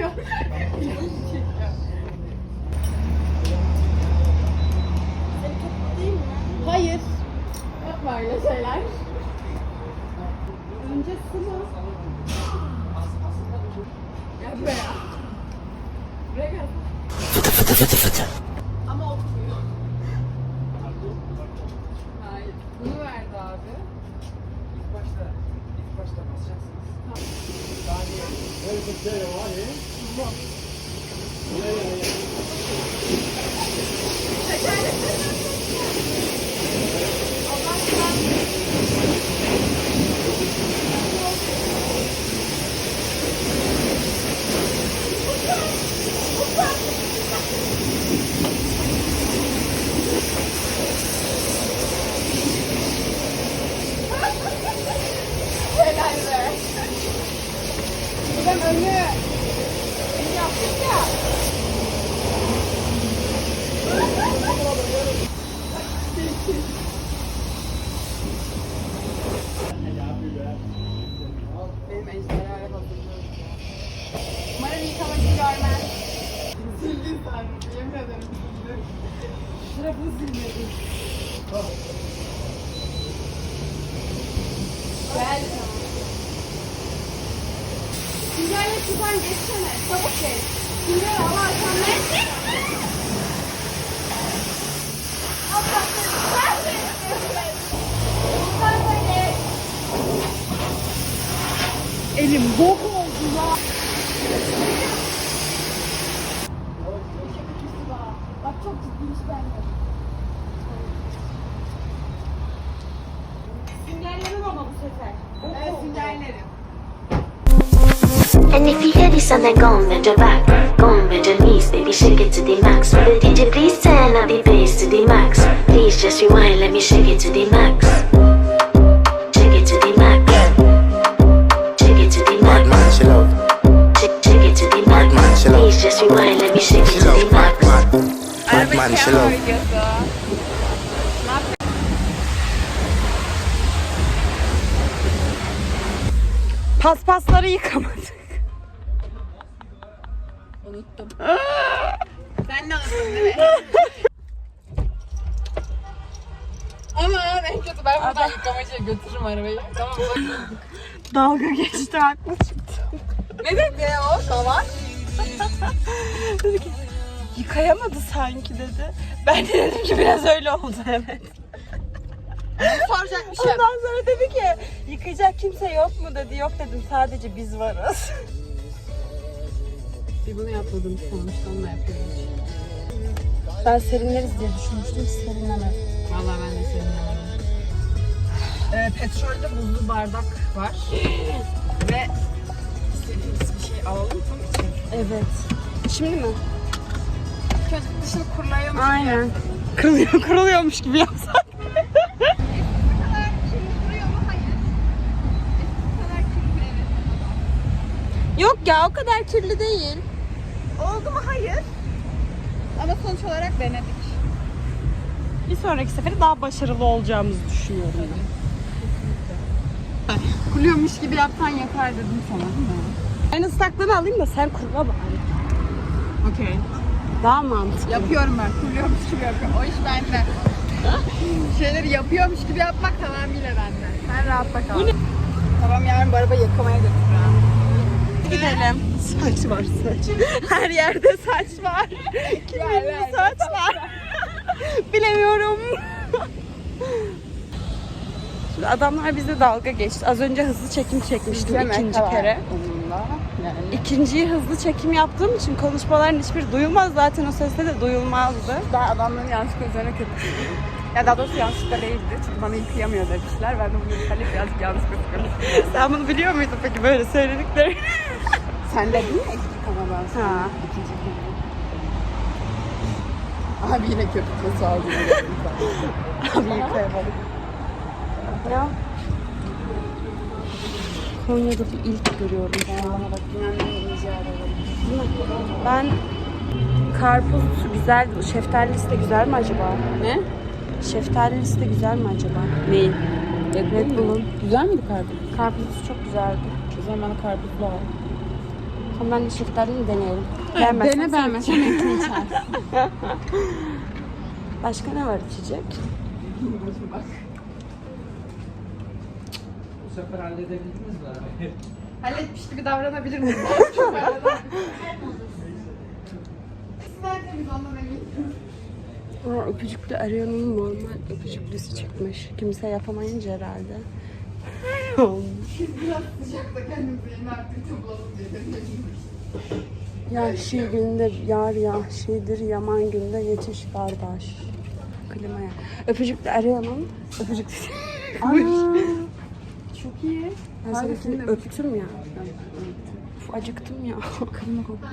çekiyor. Hayır. Yapma öyle şeyler. Önce sıvı. Gel buraya. Buraya gel. Fıtı fıtı fıtı fıtı. Ama olmuyor. Hayır. Bunu verdi abi. İlk başta, ilk başta basacaksınız. Vamos. Şurasını silmedin. Gel. Süngerle şuradan geçsene. Çabuk geç. Sünger Allah? Allah Elim bok oldu ya. Bak çok ciddiymiş bence. And if you hear this and then go on bend your back, go on bend your knees, baby, shake it to the max. Will the DJ please turn up the bass to the max? Please just rewind, let me shake it to the max. Unuttum. Sen de unuttun değil mi? Ama en kötü ben buradan yıkamacıya götürürüm arabayı. Tamam mı? Dalga geçti haklı çıktı. ne dedi o salak? Dedi ki yıkayamadı sanki dedi. Ben de dedim ki biraz öyle oldu evet. Soracak bir şey. Ondan sonra dedi ki yıkayacak kimse yok mu dedi. Yok dedim sadece biz varız. Bir bunu yapmadım sonuçta onunla yapıyorum. Ben serinleriz diye düşünmüştüm serinlemez. Valla ben de seninle ee, Petrolde buzlu bardak var. Ve istediğimiz bir şey alalım mı? Evet. Şimdi mi? Çocuk dışını kurulayalım. Aynen. Kırılıyor, kırılıyormuş gibi yapsak. Yok ya o kadar kirli değil. Oldu mu? Hayır. Ama sonuç olarak denedik. Bir sonraki sefere daha başarılı olacağımızı düşünüyorum. Kuruyormuş gibi yapsan yeter dedim sana değil mi? Ben ıslaklığını alayım da sen kurula bari. Okey. Daha mantıklı. Yapıyorum ben. Kuruyormuş gibi yapıyorum. O iş bende. Şeyleri yapıyormuş gibi yapmak tamamıyla bende. Sen rahatla kal. Tamam yarın bu arabayı yıkamaya götüreceğim. Gidelim. Saç var saç. Her yerde saç var. Kimin Yerlerde saç var? Bilemiyorum. Şimdi adamlar bize dalga geçti. Az önce hızlı çekim çekmiştim ikinci kere. Yani. İkinciyi hızlı çekim yaptığım için konuşmaların hiçbir duyulmaz. Zaten o sesle de duyulmazdı. Ben adamların yanlışlıkla üzerine köpürdüm. Ya daha doğrusu yanlışlıkla değildi. Çünkü bana yıkayamıyor demişler. Ben de bunu yıkayıp birazcık yanlış köpürdüm. Sen bunu biliyor muydun peki böyle söyledikleri? Sen de değil mi yıkamadan sonra? Ha. İkinci yıkamadan. Abi yine köpükle aldı. Abi yıkayamadık. Ya. Konya'da bir ilk görüyorum şu an. Ben karpuz güzel, şeftalisi de güzel mi acaba? Ne? Şeftalisi de güzel mi acaba? Neyin? Red Bull'un. Güzel miydi karpuz? Karpuzu çok güzeldi. O zaman bana karpuzlu al. Ama ben de şeftaliyi deneyelim. Beğenmezsen Dene sen beğenmezsen iç. hepsini içer. Başka ne var içecek? Bu sefer halledebildiniz mi arabayı? Halletmiş gibi davranabilir miyim? Ondan eminim. Aa, öpücüklü Aria'nın normal öpücüklüsü çıkmış. Kimse yapamayınca herhalde. Olmuş. Biraz sıcakta kendimize yeni aktivite bulalım diye deneyelim. Yahşi gündür yar yahşidir, yaman günde yetiş kardeş. Klimaya. Öpücüklü Aria'nın öpücüklü. Ana, Çok iyi. ben seninkini öptüm ya. Uf, acıktım ya. Kırmızı kokulu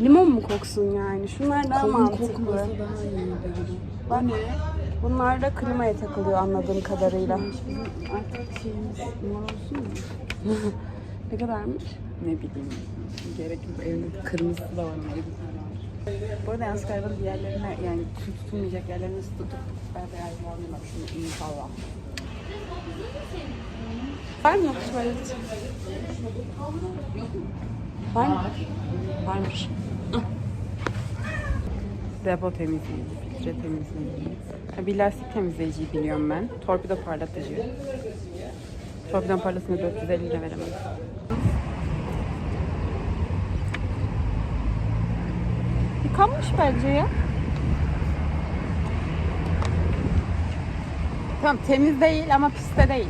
Limon mu koksun yani? Şunlar daha mantıklı. daha iyi. Bak, bunlar da klimaya takılıyor anladığım kadarıyla. Artık şeyimiz numara olsun mu? ne kadarmış? Ne bileyim. Gerek yok. Evinde kırmızısı da var. Bir. Bu arada yalnız galiba diğerlerine yani su tutulmayacak yerlerine ısı tutup ben de bak şunu inşallah. Var mı tuvalet? Var mı? Varmış. Depo temizleyici, filtre temizleyici. Bir lastik temizleyiciyi biliyorum ben. Torpido parlatıcı. Torpido parlasını 450 lira veremem. Yıkanmış bence ya. Tamam temiz değil ama pis de değil.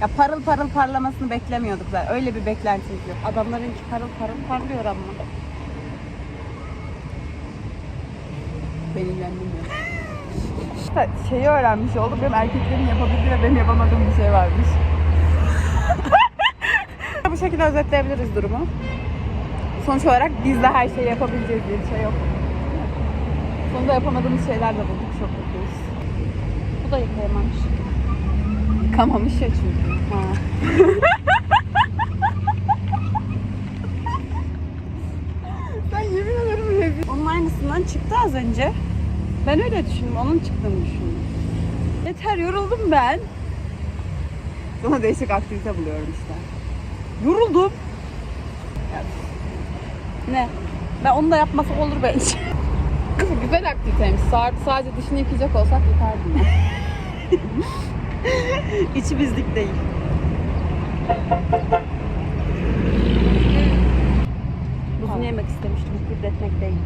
Ya parıl parıl parlamasını beklemiyorduk zaten. Öyle bir beklentimiz yok. Adamlarınki parıl parıl parlıyor ama. Ben ilgilenmiyorum. İşte şeyi öğrenmiş olduk. Benim erkeklerin yapabildiği ve benim yapamadığım bir şey varmış. Bu şekilde özetleyebiliriz durumu. Sonuç olarak biz de her şeyi yapabileceğiz diye bir şey yok. Sonunda yapamadığımız şeyler de bulduk. Çok mutluyuz. Bu da yıkayamamış. Yıkamamış ya çünkü. Ha. çıktı az önce. Ben öyle düşündüm. Onun çıktığını düşündüm. Yeter yoruldum ben. Sonra değişik aktivite buluyorum işte. Yoruldum. Ne? Ben onu da yapmasak olur bence. Güzel aktiviteymiş. Saat sadece dışını yıkayacak olsak yeterdi. ya. İçi bizlik değil. Buzunu yemek istemiştim. Hüpretmek değil.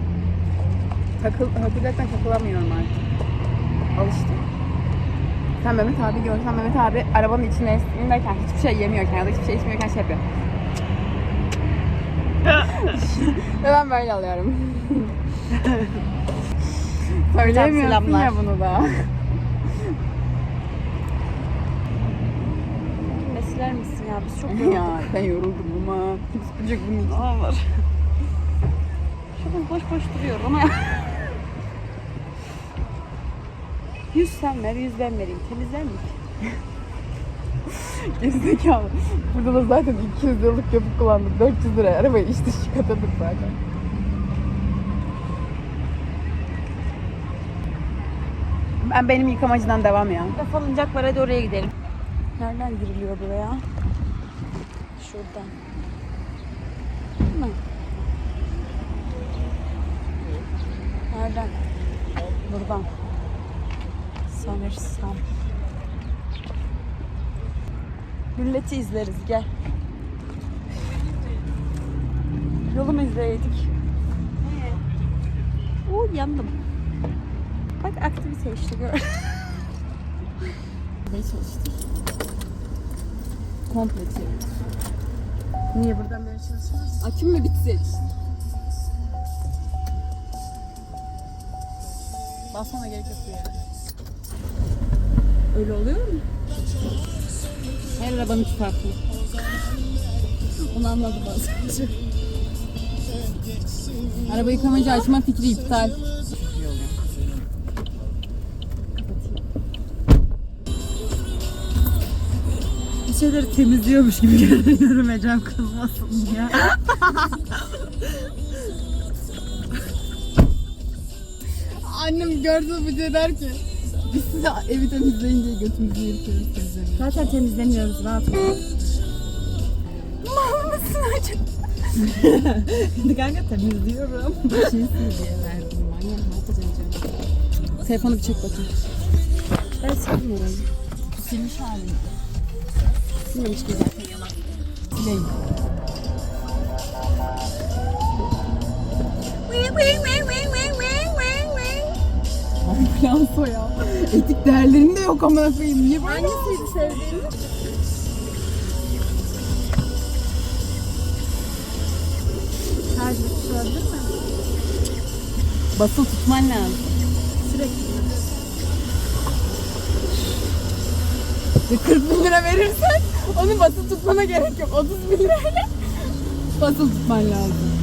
Takıl, hakikaten takılamıyorum artık. Alıştım. Sen Mehmet abi görsen Mehmet abi arabanın içine indeyken hiçbir şey yemiyorken ya da hiçbir şey içmiyorken şey yapıyor. Ve ben böyle alıyorum. Söyleyemiyorsun selamlar. ya bunu da. Mesiler misin ya? Biz çok yorulduk. ya ben yoruldum ama. Kim süpürecek bunu? Aa, var. Şurada boş boş duruyor ama Yüz sen ver, yüz ben vereyim. Temizler mi? Gerizekalı. Burada da zaten 200 yıllık köpük kullandık. 400 liraya arabayı iç dış yıkatırdık zaten. Ben benim yıkamacıdan devam ya. Burada salıncak var hadi oraya gidelim. Nereden giriliyor buraya? Şuradan. Değil mi? Nereden? Buradan. Sanırsam. Milleti izleriz gel. Yolu mu izleyeydik? Oo yandım. Bak aktivite işte gör. Komple çevir. Niye buradan böyle çalışıyoruz? Açayım mı bitsin? Basmana gerek yok yere. Öyle oluyor mu? Her arabanın farklı. Onu anladım az önce. Araba yıkamacı açma fikri iptal. Bir şeyleri temizliyormuş gibi görünüyorum Ecem kızmasın ya. Annem gördü bu de der ki biz size evi temizleyince götümüzü yırtıyoruz temizlemiyoruz. Zaten temizlemiyoruz rahat ol. Mal mısın acaba? Kanka temizliyorum. Şey diye verdim manyak. Ne yapacağım canım? Telefonu bir çek bakayım. Ben sevdim orayı. Silmiş halinde. Silmemiş ki zaten yalan. Sileyim. Ambulans o ya. Etik değerlerin de yok ama koyayım. Niye böyle? Hangisiydi sevdiğin? Tercih tutabilir mi? Basılı tutman lazım. Sürekli. Ve 40 bin lira verirsen onu basılı tutmana gerek yok. 30 bin lirayla basılı tutman lazım.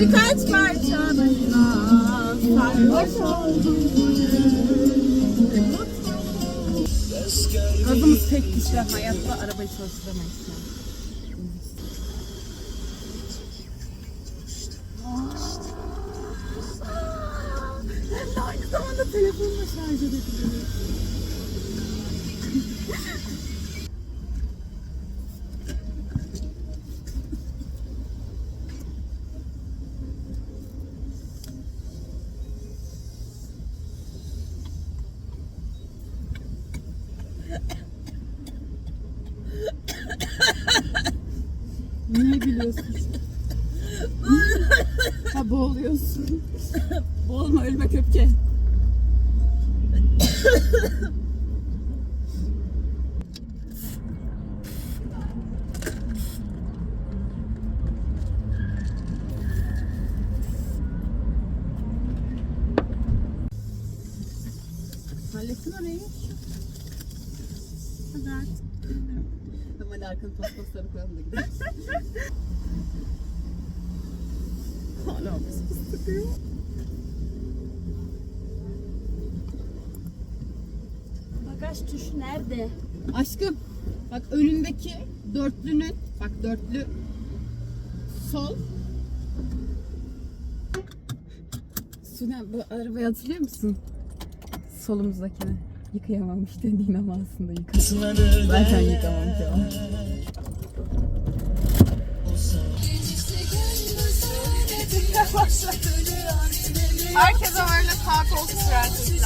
Birkaç parçanıyla sarhoş oldum. Gazımız pek güçlü. Hayatta arabayı çalıştıramayız. Hem de aynı zamanda telefonla şarj edebiliyorum. Niye gülüyorsun? ha boğuluyorsun. Boğulma ölme köpke. Hallettin orayı. Hadi artık. Tamam hadi arkanı paspasları koyalım da gidelim. Hala takıyor. Bagaj tuşu nerede? Aşkım bak önündeki dörtlünün bak dörtlü sol Sunan bu arabayı hatırlıyor musun? Solumuzdakini yıkayamamış dediğin ama aslında yıkamış. Zaten yıkamamış ama. Herkese böyle sağ koltuk sürersin